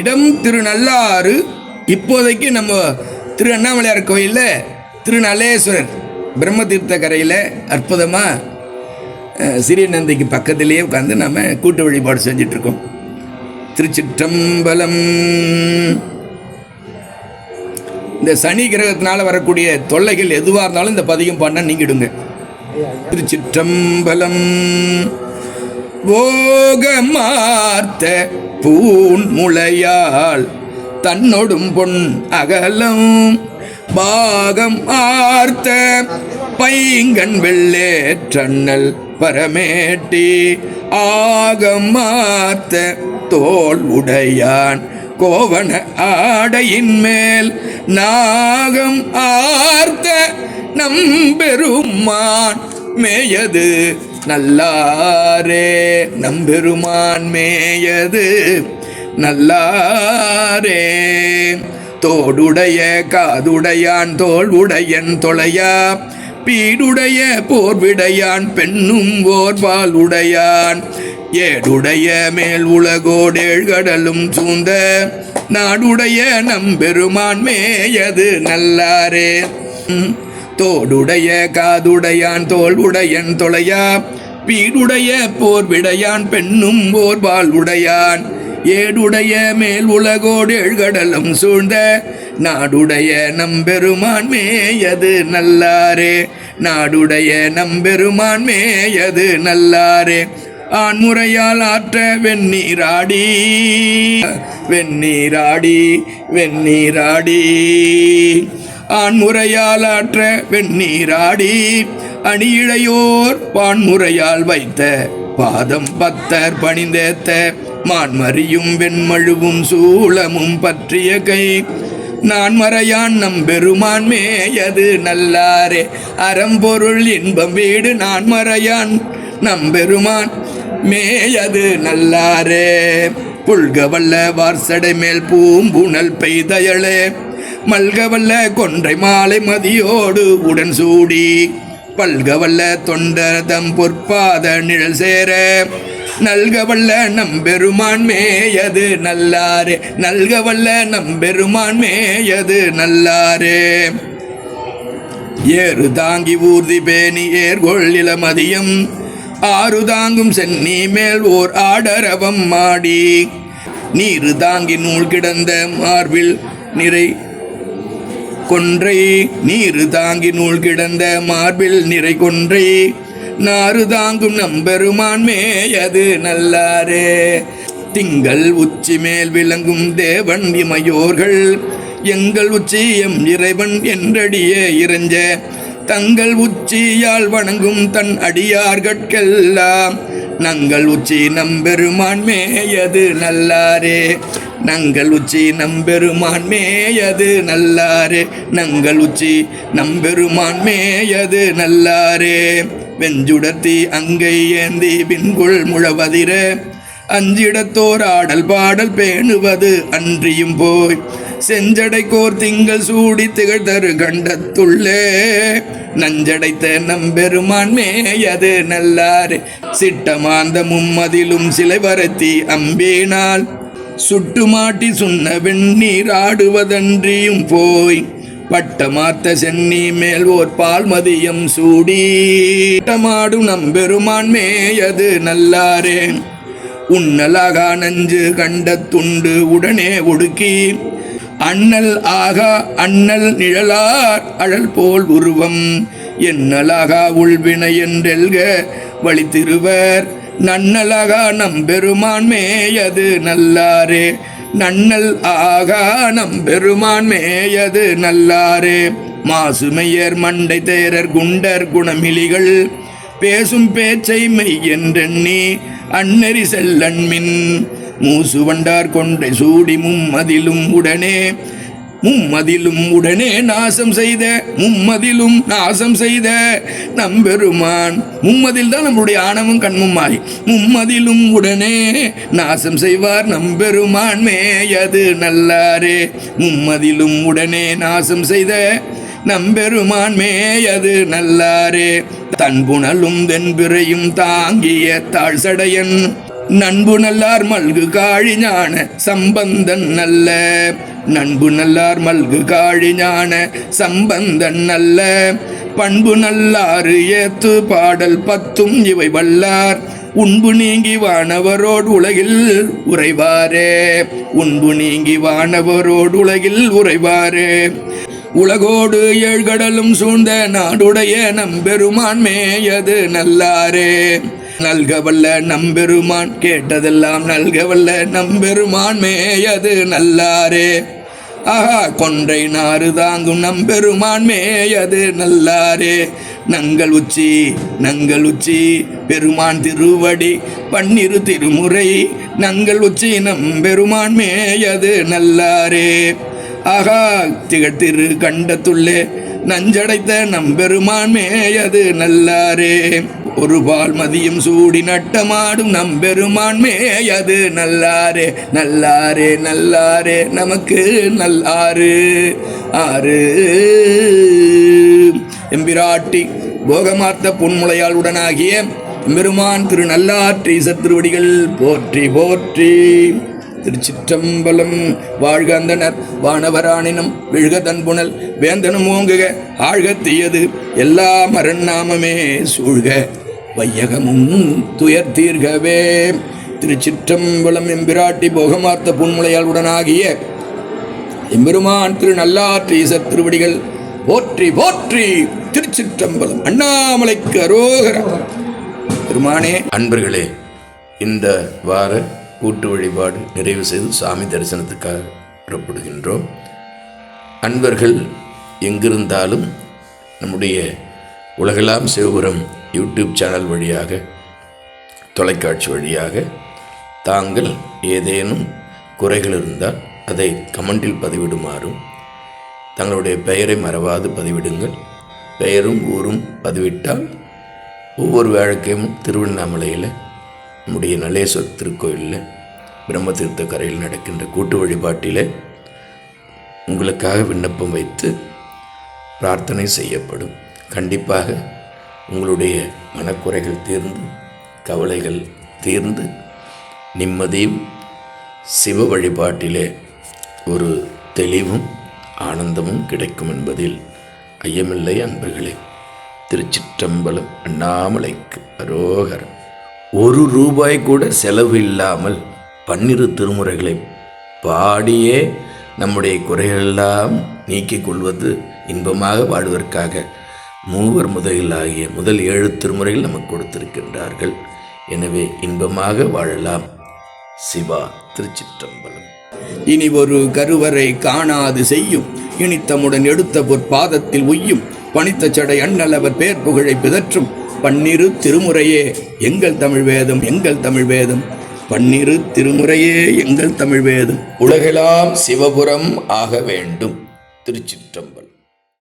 இடம் திருநள்ளாறு. இப்போதைக்கு நம்ம திரு அண்ணாமலையார் கோயிலில் திருநல்லேஸ்வரர் பிரம்மதீர்த்த கரையில் அற்புதமாக சிறியநந்திக்கு பக்கத்திலேயே உட்காந்து நம்ம கூட்டு வழிபாடு செஞ்சிட்ருக்கோம். திருச்சிற்றம்பலம். இந்த சனி கிரகத்தினால் வரக்கூடிய தொல்லைகள் எதுவாக இருந்தாலும் இந்த பதிகம் பாடினா நீங்கிடுங்க. திருச்சிற்றம்பலம். போகமார்த்த பூன் முளையால் தன்னொடும் பொன் அகலம். பாகம் ஆர்த்த பைங்கண் வெள்ளேற்றண்ணல் பரமேட்டி. ஆகமார்த்த தோல் உடையான் கோவன ஆடையின் மேல். நாகம் ஆர்த்த நம்பெருமான் மேயது நல்லாரே நம்பெருமான் மேயது. நல்லாரே தோடுடைய காதுடையான் தோல்வுடையன் தொலையா. பீடுடைய போர்விடையான் பெண்ணும் ஓர்பால் உடையான். ஏடுடைய மேல் உலகோடேழ்கடலும் சூந்த நாடுடைய நம்பெருமான் மேயது. நல்லாரே தோடுடைய காதுடையான் தோல்வுடையன் தொலையா. பீடுடைய போர் விடையான் பெண்ணும் ஓர்பால் உடையான். ஏடுடைய மேல் உலகோடு எழுகடலும் சூழ்ந்த நாடுடைய நம்பெருமான் மேயது நல்லாரே. நாடுடைய நம்பெருமான் மேயது நல்லாரே. ஆண்முறையால் ஆற்ற வெந்நீராடி வெந்நீராடி வெந்நீராடி ஆண்முறையால் ஆற்ற வெந்நீராடி அணியிழையோர் பான்முறையால் வைத்த பாதம் பத்தர் பணிந்தேத்த மான்மறியும் வெண்மழுவும் சூளமும் பற்றிய கை. நான் மறையான் நம் பெருமான் மேயது நல்லாரே. அறம்பொருள் இன்பம் வீடு நான் மறையான் நம் பெருமான் மேயது நல்லாரே. புல்கவல்ல வார்சடை மேல் பூம்புணல் பெய்தயளே. மல்கவல்ல கொன்றை மாலை மதியோடு உடன் சூடி பல்கவல்ல தொண்டர்தம் பொற்பாத நிழல் சேர. நல்கவல்ல நம்பெருமான் மேயது நல்லாரே. நல்கவல்ல நம்பெருமான் மேயது நல்லாரே. ஏறு தாங்கி ஊர்தி பேணி ஏர்கொள் இளமதியம். ஆறு தாங்கும் சென்னி மேல் ஓர் ஆடரவம் மாடி. நீரு தாங்கி நூல் கிடந்த மார்பில் நிறை கொன்றை நீரு தாங்கி நூல் கிடந்த மார்பில் நிறை கொன்றை. நாறு தாங்கும் நம்பெருமான் மேயது நல்லாரே. திங்கள் உச்சி மேல் விளங்கும் தேவன் இமையோர்கள். எங்கள் உச்சி எம் இறைவன் என்றடியே இறைஞ்ச. தங்கள் உச்சியால் வணங்கும் தன் அடியார்கட்கெல்லாம். நங்கள் உச்சி நம்பெருமான் மேயது நல்லாரே. நங்கள் உச்சி நம்பெருமான் மேயது நல்லாரே. நங்கள் உச்சி நம்பெருமான் மேயது நல்லாரே. வெஞ்சுடர்த்தி அங்கை ஏந்தி பின்குள் முழவதிர. அஞ்சிடத்தோர் ஆடல் பாடல் பேணுவது அன்றியும் போய். செஞ்சடை கோர் திங்கள் சூடி திகழ்தரு கண்டத்துள்ளே. நஞ்சடைத்த நம்பெருமான் மேயது நல்லாரே. சிட்டமாந்த மும்மதிலும் சிலை வரத்தி அம்பினால். சுட்டுமாட்டி சுண்ண வெண்ணீர் ஆடுவதன்றியும் போய் பட்டமாத்த சென்னி மேல் ஓர் பால் மதியம் சூடி. பட்டமாடும் நம்பெருமான் மேயது நல்லாரே. உன்னலாக நஞ்சு கண்ட துண்டு உடனே ஒடுக்கி. அண்ணல் ஆகா அண்ணல் நிழலார் அழல் போல் உருவம். என்னலாகா உள்வினை என்றெல்க வழித்திருவர். நன்னலாகா நம்பெருமான் மேயது நல்லாரே. நன்னல் ஆகா நம்பெருமான் மேயது நல்லாரே. மாசுமையர் மண்டை தேரர் குண்டர் குணமிலிகள் பேசும் பேச்சை மெய் என்றெண்ணி அன்னறி செல்லன்மின். மூசு வண்டார் கொண்டை சூடிமும் அதிலும் உடனே மும்மதிலும் உடனே நாசம் செய்த மும்மதிலும் நாசம் செய்த நம்பெருமான் மும்மதில் தான் நம்மளுடைய ஆணவம் கண்மும்மாய் மும்மதிலும் உடனே நாசம் செய்வார் நம்பெருமான் மேயது நல்லாரே. மும்மதிலும் உடனே நாசம் செய்த நம்பெருமான் மேயது நல்லாரே. தன்புணலும் வெண்பிறையும் தாங்கிய தாழ்சடையன். நண்பு நல்லார் மல்கு காழி ஞான சம்பந்தன் நல்ல நண்பு நல்லார் மல்கு காழி ஞான சம்பந்தன் நல்ல பண்பு நல்லாறு ஏத்து பாடல் பத்தும் இவை வல்லார். உண்பு நீங்கி வானவரோடு உலகில் உறைவாரே. உண்பு நீங்கி வானவரோடு உலகில் உறைவாரே. உலகோடு ஏழ்கடலும் சூழ்ந்த நாடுடைய நம்பெருமான் மேயது நல்லாரே. நல்கவல்ல நம்பெருமான் கேட்டதெல்லாம் நல்கவல்ல நம்பெருமான் மேயது நல்லாரே. ஆஹா கொன்றை நாறு தாங்கும் நம்பெருமான் மேயது நல்லாரே. நங்கள் உச்சி நங்கள் உச்சி பெருமான் திருவடி பன்னிரு திருமுறை. நங்கள் உச்சி நம்பெருமான் மேயது நல்லாரே. ஆஹா திகழ்த்திரு கண்டத்துள்ளே நஞ்சடைத்த நம்பெருமான் மேயது நல்லாரே. ஒரு பால் மதியம் சூடி நட்டமாடும் நம் பெருமான்மே மேயது. நல்லாரே நல்லாரே நல்லாரே நமக்கு நல்லாறு. ஆறு. எம்பிராட்டி போகமார்த்த புன்முளையால் உடனாகிய பெருமான் திரு நல்லாற்றி சத்ருவடிகள் போற்றி போற்றி. திருச்சிற்றம்பலம் வாழ்கந்தனர் வானவராணினம் விழுக தன்புணல் வேந்தனும் ஓங்குக ஆழ்க தீயது எல்லா மரநாமமே சூழ்க. வையகமும் துயர் தீர்கவே திருச்சிற்றம்பலம் எம்பிராட்டி போகமார்த்த புன்முளையால் உடனாகிய எம்பெருமான் திரு நல்லாற்றி திருவடிகள் போற்றி போற்றி திருச்சிற்றம்பலம். அண்ணாமலைக்கு அரோகரம் பெருமானே அன்பர்களே இந்த வார கூட்டு வழிபாடு நிறைவு செய்து சாமி தரிசனத்துக்காக புறப்படுகின்றோம். அன்பர்கள் எங்கிருந்தாலும் நம்முடைய உலகெல்லாம் சிவபுரம் யூடியூப் சேனல் வழியாக தொலைக்காட்சி வழியாக தாங்கள் ஏதேனும் குறைகள் இருந்தால் அதை கமெண்டில் பதிவிடுமாறும் தங்களுடைய பெயரை மறவாது பதிவிடுங்கள். பெயரும் ஊரும் பதிவிட்டால் ஒவ்வொரு வேழக்கையும் திருவண்ணாமலையில் நம்முடைய நலேஸ்வர் திருக்கோயிலில் பிரம்ம தீர்த்த கரையில் நடக்கின்ற கூட்டு வழிபாட்டில் உங்களுக்காக விண்ணப்பம் வைத்து பிரார்த்தனை செய்யப்படும். கண்டிப்பாக உங்களுடைய மனக்குறைகள் தீர்ந்து கவலைகள் தீர்ந்து நிம்மதியும் சிவ வழிபாட்டிலே ஒரு தெளிவும் ஆனந்தமும் கிடைக்கும் என்பதில் ஐயமில்லை அன்பர்களே. திருச்சிற்றம்பலம் அண்ணாமலைக்கு அரோகர். ஒரு ரூபாய் கூட செலவு இல்லாமல் பன்னிரு திருமுறைகளை பாடியே நம்முடைய குறைகளெல்லாம் நீக்கிக் கொள்வது இன்பமாக வாழ்வதற்காக மூவர் முதலாகிய முதல் ஏழு திருமுறையில் நமக்கு கொடுத்திருக்கின்றார்கள். எனவே இன்பமாக வாழலாம். சிவா திருச்சிற்றம்பலம். இனி ஒரு கருவறை காணாது செய்யும். இனித்தமுடன் எடுத்த பொற்பாதத்தில் உய்யும். பணித்த சடை அண்ணலவர் பேர் புகழை பிதற்றும். பன்னிரு திருமுறையே எங்கள் தமிழ் வேதம் எங்கள் தமிழ் வேதம். பன்னிரு திருமுறையே எங்கள் தமிழ் வேதம். உலகெல்லாம் சிவபுரம் ஆக வேண்டும். திருச்சிற்றம்பலம்.